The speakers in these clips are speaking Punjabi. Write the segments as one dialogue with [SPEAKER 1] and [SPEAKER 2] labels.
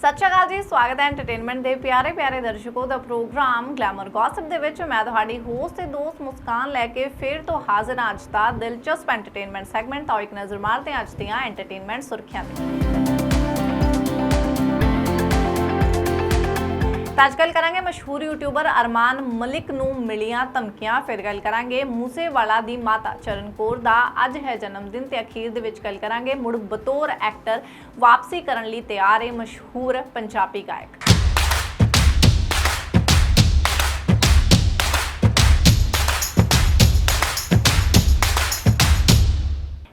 [SPEAKER 1] ਸਤਿ ਸ਼੍ਰੀ ਅਕਾਲ ਜੀ, ਸਵਾਗਤ ਹੈ ਐਂਟਰਟੇਨਮੈਂਟ ਦੇ ਪਿਆਰੇ ਪਿਆਰੇ ਦਰਸ਼ਕੋ ਦਾ ਪ੍ਰੋਗਰਾਮ ਗਲੈਮਰ ਗੌਸਪ ਦੇ ਵਿੱਚ। ਮੈਂ ਤੁਹਾਡੀ ਹੋਸਟ ਤੇ ਦੋਸਤ ਮੁਸਕਾਨ ਲੈ ਕੇ ਫਿਰ ਤੋਂ ਹਾਜ਼ਰ ਹਾਂ ਅੱਜ ਦਾ ਦਿਲਚਸਪ ਐਂਟਰਟੇਨਮੈਂਟ ਸੈਗਮੈਂਟ ਤਾਂ ਇੱਕ ਨਜ਼ਰ ਮਾਰਦੇ ਹਾਂ ਅੱਜ ਦੀਆਂ ਐਂਟਰਟੇਨਮੈਂਟ ਸੁਰਖੀਆਂ ਤੇ। ਤਾਂ ਅੱਜ ਗੱਲ ਕਰਾਂਗੇ ਮਸ਼ਹੂਰ ਯੂਟਿਊਬਰ ਅਰਮਾਨ ਮਲਿਕ ਨੂੰ ਮਿਲੀਆਂ ਧਮਕੀਆਂ, ਫਿਰ ਗੱਲ ਕਰਾਂਗੇ ਮੂਸੇਵਾਲਾ ਦੀ ਮਾਤਾ ਚਰਨ ਕੌਰ ਦਾ। ਅੱਜ ਹੈ ਜਨਮ ਦਿਨ ਤੇ ਅਖੀਰ ਦੇ ਵਿੱਚ ਗੱਲ ਕਰਾਂਗੇ ਮੁੜ ਬਤੌਰ ਐਕਟਰ ਵਾਪਸੀ ਕਰਨ ਲਈ ਤਿਆਰ ਹੈ ਮਸ਼ਹੂਰ ਪੰਜਾਬੀ ਗਾਇਕ।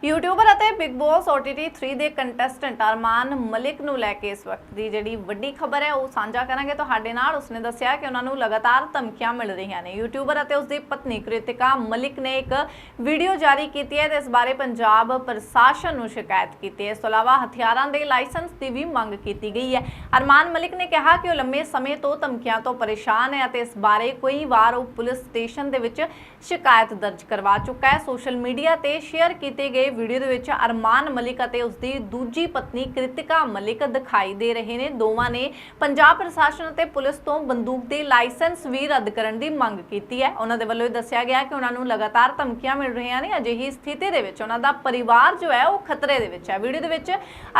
[SPEAKER 1] ਯੂਟਿਊਬਰ ਅਤੇ ਬਿਗ ਬੌਸ OTT 3 ਦੇ ਕੰਟੈਸਟੈਂਟ ਅਰਮਾਨ ਮਲਿਕ ਨੂੰ ਲੈ ਕੇ ਇਸ ਵਕਤ ਦੀ ਜਿਹੜੀ ਵੱਡੀ ਖਬਰ ਹੈ, ਉਹ ਸਾਂਝਾ ਕਰਾਂਗੇ। ਤੁਹਾਡੇ ਨਾਲ ਉਸਨੇ ਦੱਸਿਆ ਕਿ ਉਹਨਾਂ ਨੂੰ ਲਗਾਤਾਰ ਧਮਕੀਆਂ ਮਿਲ ਰਹੀਆਂ ਨੇ। ਯੂਟਿਊਬਰ ਅਤੇ ਉਸਦੀ ਪਤਨੀ ਕ੍ਰਿਤਿਕਾ ਮਲਿਕ ਨੇ ਇੱਕ ਵੀਡੀਓ ਜਾਰੀ ਕੀਤੀ ਹੈ, ਤੇ ਇਸ ਬਾਰੇ ਪੰਜਾਬ ਪ੍ਰਸ਼ਾਸਨ ਨੂੰ ਸ਼ਿਕਾਇਤ ਕੀਤੀ ਹੈ। ਇਸ ਤੋਂ ਇਲਾਵਾ ਹਥਿਆਰਾਂ ਦੇ ਲਾਇਸੈਂਸ ਦੀ ਵੀ ਮੰਗ ਕੀਤੀ ਗਈ ਹੈ। ਅਰਮਾਨ ਮਲਿਕ ਨੇ ਕਿਹਾ ਕਿ ਉਹ ਲੰਮੇ ਸਮੇਂ ਤੋਂ ਧਮਕੀਆਂ ਤੋਂ ਪਰੇਸ਼ਾਨ ਹੈ ਅਤੇ ਇਸ ਬਾਰੇ ਕਈ ਵਾਰ ਉਹ ਪੁਲਿਸ ਸਟੇਸ਼ਨ ਦੇ ਵਿੱਚ ਸ਼ਿਕਾਇਤ ਦਰਜ ਕਰਵਾ ਚੁੱਕਾ ਹੈ। ਸੋਸ਼ਲ ਮੀਡੀਆ ਤੇ ਸ਼ੇਅਰ ਕੀਤੇ ਗਏ ਵੀਡੀਓ ਦੇ ਵਿੱਚ ਅਰਮਾਨ ਮਲਿਕ ਅਤੇ ਉਸਦੀ ਦੂਜੀ ਪਤਨੀ ਕ੍ਰਿਤਿਕਾ ਮਲਿਕ ਦਿਖਾਈ ਦੇ ਰਹੇ ਨੇ। ਦੋਵਾਂ ਨੇ ਪੰਜਾਬ ਪ੍ਰਸ਼ਾਸਨ ਅਤੇ ਪੁਲਿਸ ਤੋਂ ਬੰਦੂਕ ਦੇ ਲਾਇਸੈਂਸ ਵੀ ਰੱਦ ਕਰਨ ਦੀ ਮੰਗ ਕੀਤੀ ਹੈ। ਉਹਨਾਂ ਦੇ ਵੱਲੋਂ ਇਹ ਦੱਸਿਆ ਗਿਆ ਕਿ ਉਹਨਾਂ ਨੂੰ ਲਗਾਤਾਰ ਧਮਕੀਆਂ ਮਿਲ ਰਹੀਆਂ ਨੇ। ਅਜਿਹੀ ਸਥਿਤੀ ਦੇ ਵਿੱਚ ਉਹਨਾਂ ਦਾ ਪਰਿਵਾਰ ਜੋ ਹੈ, ਉਹ ਖਤਰੇ ਦੇ ਵਿੱਚ ਹੈ। ਵੀਡੀਓ ਦੇ ਵਿੱਚ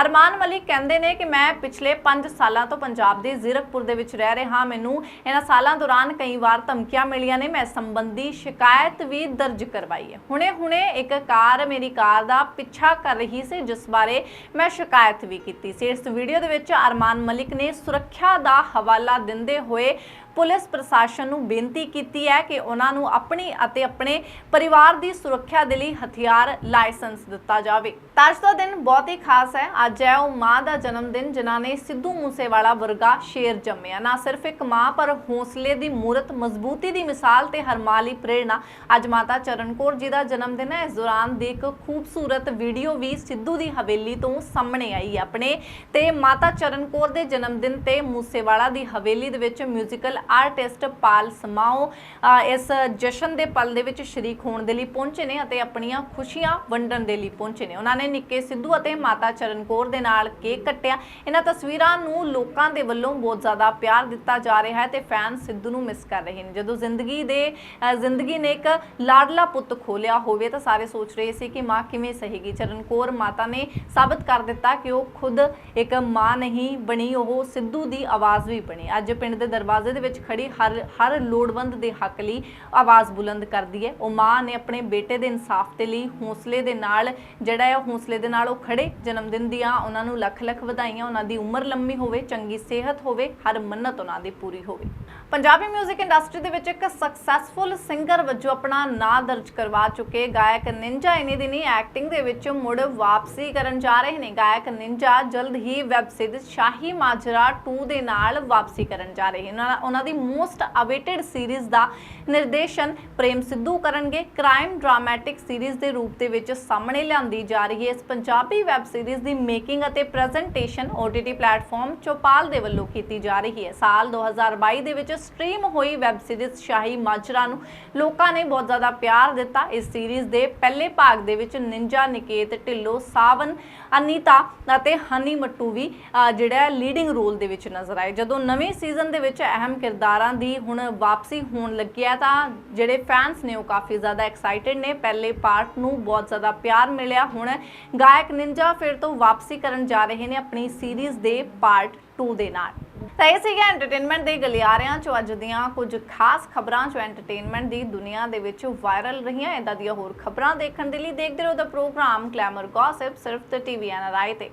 [SPEAKER 1] ਅਰਮਾਨ ਮਲਿਕ ਕਹਿੰਦੇ ਨੇ ਕਿ ਮੈਂ ਪਿਛਲੇ 5 ਸਾਲਾਂ ਤੋਂ ਪੰਜਾਬ ਦੇ ਜ਼ੀਰਕਪੁਰ ਦੇ ਵਿੱਚ ਰਹਿ ਰਿਹਾ। ਮੈਨੂੰ ਇਹਨਾਂ ਸਾਲਾਂ ਦੌਰਾਨ ਕਈ ਵਾਰ ਧਮਕੀਆਂ ਮਿਲੀਆਂ ਨੇ। ਮੈਂ ਸੰਬੰਧੀ ਸ਼ਿਕਾਇਤ ਵੀ ਦਰਜ ਕਰਵਾਈ ਹੈ। ਹੁਣੇ-ਹੁਣੇ ਇੱਕ ਕਾਰ, ਮੇਰੀ ਕਾਰ ਦਾ ਪਿੱਛਾ ਕਰ ਰਹੀ ਸੀ, ਜਿਸ ਬਾਰੇ ਮੈਂ ਸ਼ਿਕਾਇਤ ਵੀ ਕੀਤੀ ਸੀ। ਇਸ ਵੀਡੀਓ ਦੇ ਵਿੱਚ ਅਰਮਾਨ ਮਲਿਕ ਨੇ ਸੁਰੱਖਿਆ ਦਾ ਹਵਾਲਾ ਦਿੰਦੇ ਹੋਏ ਪੁਲਿਸ ਪ੍ਰਸ਼ਾਸਨ ਨੂੰ ਬੇਨਤੀ ਕੀਤੀ ਹੈ ਕਿ ਉਹਨਾਂ ਨੂੰ ਆਪਣੀ ਅਤੇ ਆਪਣੇ ਪਰਿਵਾਰ ਦੀ ਸੁਰੱਖਿਆ ਦੇ ਲਈ ਹਥਿਆਰ, ਲਾਇਸੈਂਸ ਦਿੱਤਾ ਜਾਵੇ। ਤਾਂ ਅੱਜ ਦਾ ਦਿਨ ਬਹੁਤ ਹੀ ਖਾਸ ਹੈ। ਅੱਜ ਹੈ ਉਹ ਮਾਂ ਦਾ ਜਨਮ ਦਿਨ, ਜਿਨ੍ਹਾਂ ਨੇ ਸਿੱਧੂ ਮੂਸੇਵਾਲਾ ਵਰਗਾ ਸ਼ੇਰ ਜੰਮਿਆ। ਨਾ ਸਿਰਫ ਇੱਕ ਮਾਂ, ਪਰ ਹੌਸਲੇ ਦੀ ਮੂਰਤ, ਮਜ਼ਬੂਤੀ ਦੀ ਮਿਸਾਲ ਤੇ ਹਰਮਾਲੀ ਪ੍ਰੇਰਣਾ। ਅੱਜ ਮਾਤਾ ਚਰਨ ਕੌਰ ਜੀ ਦਾ ਜਨਮ ਦਿਨ ਹੈ। ਇਸ ਦੌਰਾਨ ਦੀ ਇੱਕ ਖੂਬਸੂਰਤ ਵੀਡੀਓ ਵੀ ਸਿੱਧੂ ਦੀ ਹਵੇਲੀ ਤੋਂ ਸਾਹਮਣੇ ਆਈ ਹੈ। ਆਪਣੇ ਤੇ ਮਾਤਾ ਚਰਨ ਕੌਰ ਦੇ ਜਨਮ ਦਿਨ ਤੇ ਮੂਸੇਵਾਲਾ ਦੀ ਹਵੇਲੀ ਦੇ ਵਿੱਚ ਮਿਊਜ਼ੀਕਲ ਆਰਟਿਸਟ ਪਾਲ ਸਮਾਓ ਇਸ ਜਸ਼ਨ ਦੇ ਪਲ ਦੇ ਵਿੱਚ ਸ਼ਰੀਕ ਹੋਣ ਦੇ ਲਈ ਪਹੁੰਚੇ ਨੇ ਅਤੇ ਆਪਣੀਆਂ ਖੁਸ਼ੀਆਂ ਵੰਡਣ ਦੇ ਲਈ ਪਹੁੰਚੇ ਨੇ। ਉਹਨਾਂ ਨੇ ਨਿੱਕੇ ਸਿੱਧੂ ਅਤੇ ਮਾਤਾ ਚਰਨ ਕੌਰ ਦੇ ਨਾਲ ਕੇਕ ਕੱਟਿਆ। ਇਹਨਾਂ ਤਸਵੀਰਾਂ ਨੂੰ ਲੋਕਾਂ ਦੇ ਵੱਲੋਂ ਬਹੁਤ ਜ਼ਿਆਦਾ ਪਿਆਰ ਦਿੱਤਾ ਜਾ ਰਿਹਾ ਹੈ ਤੇ ਫੈਨ ਸਿੱਧੂ ਨੂੰ ਮਿਸ ਕਰ ਰਹੇ ਨੇ। ਜਦੋਂ ਜ਼ਿੰਦਗੀ ਦੇ ਜ਼ਿੰਦਗੀ ਨੇ ਇੱਕ ਲਾਡਲਾ ਪੁੱਤ ਖੋਲਿਆ ਹੋਵੇ ਤਾਂ ਸਾਰੇ ਸੋਚ ਰਹੇ ਸੀ ਕਿ ਮਾਂ ਕਿਵੇਂ ਸਹੇਗੀ। ਚਰਨ ਕੌਰ ਮਾਤਾ ਨੇ ਸਾਬਤ ਕਰ ਦਿੱਤਾ ਕਿ ਉਹ ਖੁਦ ਇੱਕ ਮਾਂ ਨਹੀਂ ਬਣੀ, ਉਹ ਸਿੱਧੂ ਦੀ ਆਵਾਜ਼ ਵੀ ਬਣੀ। ਅੱਜ ਪਿੰਡ ਦੇ ਦਰਵਾਜ਼ੇ ਦੇ ਵਿੱਚ ਖੜੀ ਹਰ ਹਰ ਲੋੜਵੰਦ ਦੇ ਹੱਕ ਲਈ ਆਵਾਜ਼ ਬੁਲੰਦ ਕਰਦੀ ਹੈ। ਉਹ ਮਾਂ ਨੇ ਆਪਣੇ ਬੇਟੇ ਦੇ ਇਨਸਾਫ ਦੇ ਲਈ ਹੌਸਲੇ ਦੇ ਨਾਲ ਜਿਹੜਾ ਹੈ ਹੌਸਲੇ ਦੇ ਨਾਲ ਉਹ ਖੜੇ। ਜਨਮ ਦਿਨ ਦੀਆਂ ਉਹਨਾਂ ਨੂੰ ਲੱਖ ਲੱਖ ਵਧਾਈਆਂ, ਉਹਨਾਂ ਦੀ ਉਮਰ ਲੰਮੀ ਹੋਵੇ, ਚੰਗੀ ਸਿਹਤ ਹੋਵੇ, ਹਰ ਮੰਨਤ ਉਹਨਾਂ ਦੀ ਪੂਰੀ ਹੋਵੇ। ਪੰਜਾਬੀ 뮤직 ਇੰਡਸਟਰੀ ਦੇ ਵਿੱਚ ਇੱਕ ਸਕਸੈਸਫੁਲ ਸਿੰਗਰ ਵਜੋਂ ਆਪਣਾ ਨਾਂ ਦਰਜ ਕਰਵਾ ਚੁੱਕੇ ਗਾਇਕ ਨਿੰਜਾ। ਇਨੇ ਦਿਨੀ ਐਕਟਿੰਗ ਦੇ ਵਿੱਚ ਮੁੜ ਵਾਪਸੀ ਕਰਨ ਜਾ ਰਹੇ ਨੇ। ਗਾਇਕ ਨਿੰਜਾ ਜਲਦ ਹੀ ਵੈਬ ਸੀਰੀਜ਼ ਸ਼ਾਹੀ ਮਾਜਰਾ 2 ਦੇ ਨਾਲ ਵਾਪਸੀ ਕਰਨ ਜਾ ਰਹੇ ਹਨ ਉਹਨਾਂ- ਉਹਨਾਂ ਦੀ ਮੋਸਟ ਅਵੇਟਡ ਸੀਰੀਜ਼ ਦਾ ਨਿਰਦੇਸ਼ਨ ਪ੍ਰੇਮ ਸਿੱਧੂ ਕਰਨਗੇ। ਕ੍ਰਾਈਮ ਡਰਾਮੈਟਿਕ ਸੀਰੀਜ਼ ਦੇ ਰੂਪ ਦੇ ਵਿੱਚ ਸਾਹਮਣੇ ਲਿਆਂਦੀ ਜਾ ਰਹੀ ਹੈ। ਇਸ ਪੰਜਾਬੀ ਵੈਬ ਸੀਰੀਜ਼ ਦੀ ਮੇਕਿੰਗ ਅਤੇ ਪ੍ਰੈਜੈਂਟੇਸ਼ਨ OTT ਪਲੇਟਫਾਰਮ ਚੋਪਾਲ ਦੇ ਵੱਲੋਂ ਕੀਤੀ ਜਾ ਰਹੀ ਹੈ। ਸਾਲ 2022 ਦੇ ਵਿੱਚ ਸਟ੍ਰੀਮ ਹੋਈ ਵੈਬ ਸੀਰੀਜ਼ ਸ਼ਾਹੀ ਮਾਜਰਾ ਨੂੰ ਲੋਕਾਂ ਨੇ ਬਹੁਤ ਜ਼ਿਆਦਾ ਪਿਆਰ ਦਿੱਤਾ। ਇਸ ਸੀਰੀਜ਼ ਦੇ ਪਹਿਲੇ ਭਾਗ ਦੇ ਵਿੱਚ ਨਿੰਜਾ, ਨਿਕੇਤ, ਢਿੱਲੋਂ, ਸਾਵਨ, ਅਨੀਤਾ ਅਤੇ ਹਨੀ ਮੱਟੂ ਵੀ ਜਿਹੜਾ ਲੀਡਿੰਗ ਰੋਲ ਦੇ ਵਿੱਚ ਨਜ਼ਰ ਆਏ। ਜਦੋਂ ਨਵੇਂ ਸੀਜ਼ਨ ਦੇ ਵਿੱਚ ਅਹਿਮ ਕਿਰਦਾਰਾਂ ਦੀ ਹੁਣ ਵਾਪਸੀ ਹੋਣ ਲੱਗੀ ਹੈ ਤਾਂ ਜਿਹੜੇ ਫੈਨਸ ਨੇ ਉਹ ਕਾਫੀ ਜ਼ਿਆਦਾ ਐਕਸਾਈਟਿਡ ਨੇ। ਪਹਿਲੇ ਪਾਰਟ ਨੂੰ ਬਹੁਤ ਜ਼ਿਆਦਾ ਪਿਆਰ ਮਿਲਿਆ। ਹੁਣ ਗਾਇਕ ਨਿੰਜਾ ਫਿਰ ਤੋਂ ਵਾਪਸੀ ਕਰਨ ਜਾ ਰਹੇ ਨੇ ਆਪਣੀ ਸੀਰੀਜ਼ ਦੇ ਪਾਰਟ 2 ਦੇ ਨਾਲ। ਤਾਂ ਇਹ ਸੀਗਾ ਐਂਟਰਟੇਨਮੈਂਟ ਦੇ ਗਲਿਆਰਿਆਂ ਚੋਂ ਅੱਜ ਦੀਆਂ ਕੁਝ ਖਾਸ ਖਬਰਾਂ ਚ ਐਂਟਰਟੇਨਮੈਂਟ ਦੀ ਦੁਨੀਆ ਦੇ ਵਿੱਚ ਵਾਇਰਲ ਰਹੀਆਂ। ਇਦਾਂ ਦੀਆਂ ਹੋਰ ਖਬਰਾਂ ਦੇਖਣ ਦੇ ਲਈ ਦੇਖਦੇ ਰਹੋ ਦਾ ਪ੍ਰੋਗਰਾਮ ਗਲੈਮਰ ਗੌਸਿਪ ਸਿਰਫ ਤੇ ਟੀਵੀ ਐਨਆਰਆਈ ਤੇ।